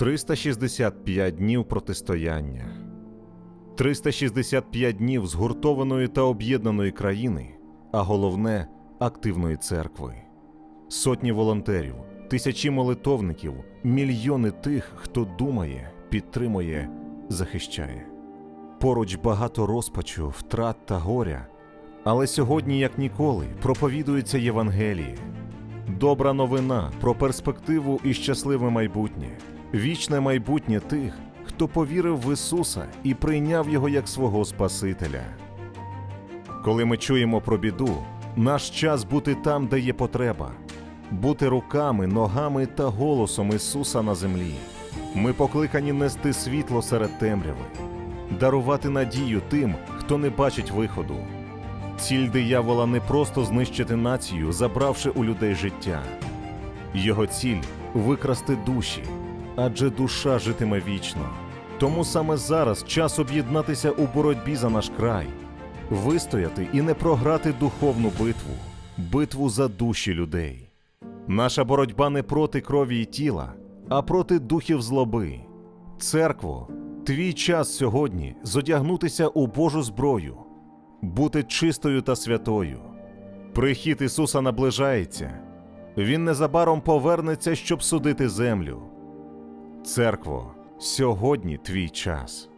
365 днів протистояння, 365 днів згуртованої та об'єднаної країни, а головне активної церкви, сотні волонтерів, тисячі молитовників, мільйони тих, хто думає, підтримує, захищає. Поруч багато розпачу, втрат та горя, але сьогодні, як ніколи, проповідується Євангеліє. Добра новина про перспективу і щасливе майбутнє, вічне майбутнє тих, хто повірив в Ісуса і прийняв Його як свого Спасителя. Коли ми чуємо про біду, наш час бути там, де є потреба, бути руками, ногами та голосом Ісуса на землі. Ми покликані нести світло серед темряви, дарувати надію тим, хто не бачить виходу. Ціль диявола не просто знищити націю, забравши у людей життя. Його ціль викрасти душі, адже душа житиме вічно. Тому саме зараз час об'єднатися у боротьбі за наш край, вистояти і не програти духовну битву, битву за душі людей. Наша боротьба не проти крові і тіла, а проти духів злоби. Церкво, твій час сьогодні зодягнутися у Божу зброю, бути чистою та святою. Прихід Ісуса наближається. Він незабаром повернеться, щоб судити землю. Церкво, сьогодні твій час.